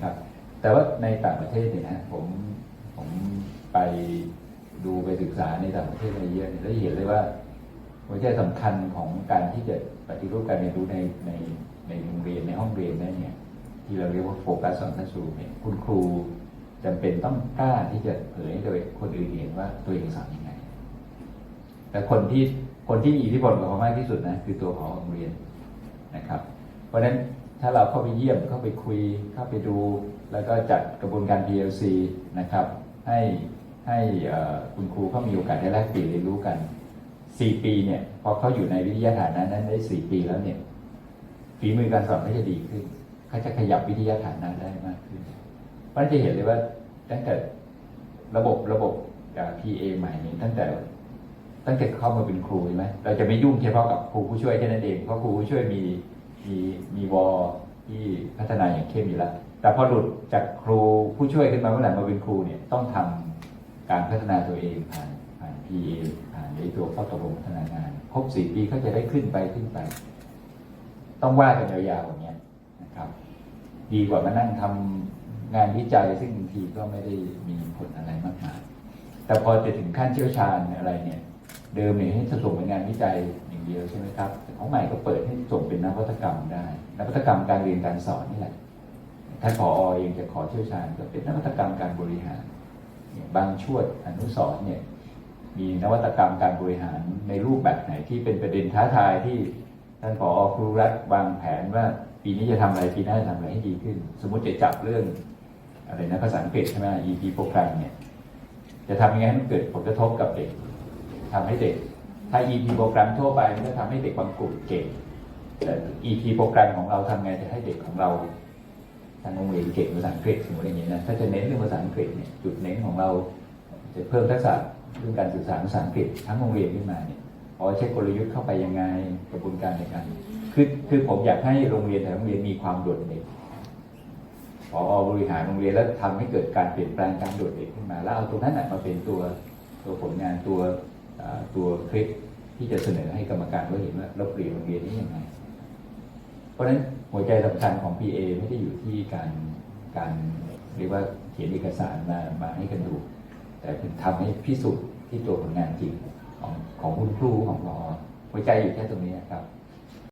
นะครับ แต่ว่าในต่างประเทศเนี่ยนะผมผมไปดูไปศึกษาในต่างประเทศมาเยอะเนี่ยแล้วเห็นเลยว่าหัวใจสำคัญของการที่จะปฏิรูปการเรียนรู้ในในในโรงเรียนในห้องเรียนได้เนี่ย ที่เราเรียกว่าโฟกัสสอนทัสูเนี่ยคุณครูจำเป็นต้องกล้าที่จะเผยให้โดยคนอื่นเห็นว่าตัวเองสอนยังไง แต่คนที่คนที่มีอิทธิพลกับเขามากที่สุดนะคือตัวของโรงเรียนนะครับ เพราะฉะนั้น ถ้าเราเข้าไปเยี่ยมเข้าไปคุยเข้าไปดู แล้วก็จัดกระบวนการ PLC นะครับ ให้ให้คุณครูเขามีโอกาสได้แลกเปลี่ยนเรียนรู้กัน 4 ปีเนี่ยพอเขาอยู่ในวิทยาฐานนั้นได้ 4 ปีแล้วเนี่ยฝีมือการสอนเขาจะดีขึ้นเขาจะขยับวิทยาฐานนั้นได้มากขึ้นเพราะฉะนั้นจะเห็นเลยว่าตั้งแต่ระบบระบบกับ PA ใหม่นี้ตั้งแต่ตั้งแต่เข้ามาเป็นครูใช่ไหมเราจะไม่ยุ่งเฉพาะกับครูผู้ช่วยแค่นั้นเองเพราะครูผู้ช่วยมี มีมีวอที่พัฒนาอย่างเข้มอยู่แล้ว แต่พอหลุดจากครูผู้ช่วยขึ้นมาเมื่อไหร่มาเป็นครูเนี่ยต้องทำการพัฒนาตัวเองผ่านผ่าน PA ผ่านในตัวเข้าตกลงพัฒนางานครบสี่ปีก็จะได้ขึ้นไปขึ้นไป ต้องว่ากันยาวๆอย่างเงี้ยนะครับ ดีกว่ามานั่งทำงานวิจัยซึ่งบางทีก็ไม่ได้มีผลอะไรมากมายแต่พอจะถึงขั้นเชี่ยวชาญอะไรเนี่ย เดิมเนี่ยให้ส่งเป็นงานวิจัย อย่างเดียวใช่ไหมครับของใหม่ก็เปิดให้ส่งเป็นนวัตกรรมได้ นวัตกรรมการเรียนการสอนนี่แหละท่านผอเองจะขอเชี่ยวชาญก็เป็นนวัตกรรมการบริหารบางช่วงอนุสรเนี่ยมีนวัตกรรมการบริหารในรูปแบบไหนที่เป็นประเด็นท้าทายที่ท่านผอครูรัฐวางแผนว่าปีนี้จะทำอะไรปีหน้าจะทำอะไรให้ดีขึ้น สมมุติจะจับเรื่องอะไรนะภาษาอังกฤษใช่ไหม EP โปรแกรมเนี่ยจะทำยังไงให้มันเกิดผลกระทบกับเด็กทำให้เด็ก ถ้า EP โปรแกรมทั่วไปมันก็ทำให้เด็กบางกลุ่มเก่ง แต่ EP โปรแกรมของเราทำไงจะให้เด็กของเราทางโรงเรียนเก่งภาษาอังกฤษสมมติอย่างนี้นะถ้าจะเน้นเรื่องภาษาอังกฤษเนี่ยจุดเน้นของเราจะเพิ่มทักษะเรื่องการสื่อสารภาษาอังกฤษทั้งโรงเรียนขึ้นมาเนี่ยพอใช้กลยุทธ์เข้าไปยังไงกระบวนการในการคือคือผมอยากให้โรงเรียนแต่โรงเรียนมีความโดดเด่นพอบริหารโรงเรียนแล้วทำให้เกิดการเปลี่ยนแปลงการโดดเด่นขึ้นมา แล้วเอาตรงนั้นมาเป็นตัวตัวผลงานตัว ตัวคลิปที่จะเสนอให้กรรมการเขาเห็นว่าเราเปลี่ยนโรงเรียนนี้ยังไง เพราะฉะนั้นหัวใจสำคัญของ PA ไม่ได้อยู่ที่การการเรียกว่าเขียนเอกสารมามาให้กันดู แต่เป็นทำให้พิสูจน์ที่ตัวผลงานจริงของของคุณครูของพอหัวใจอยู่แค่ตรงนี้ครับ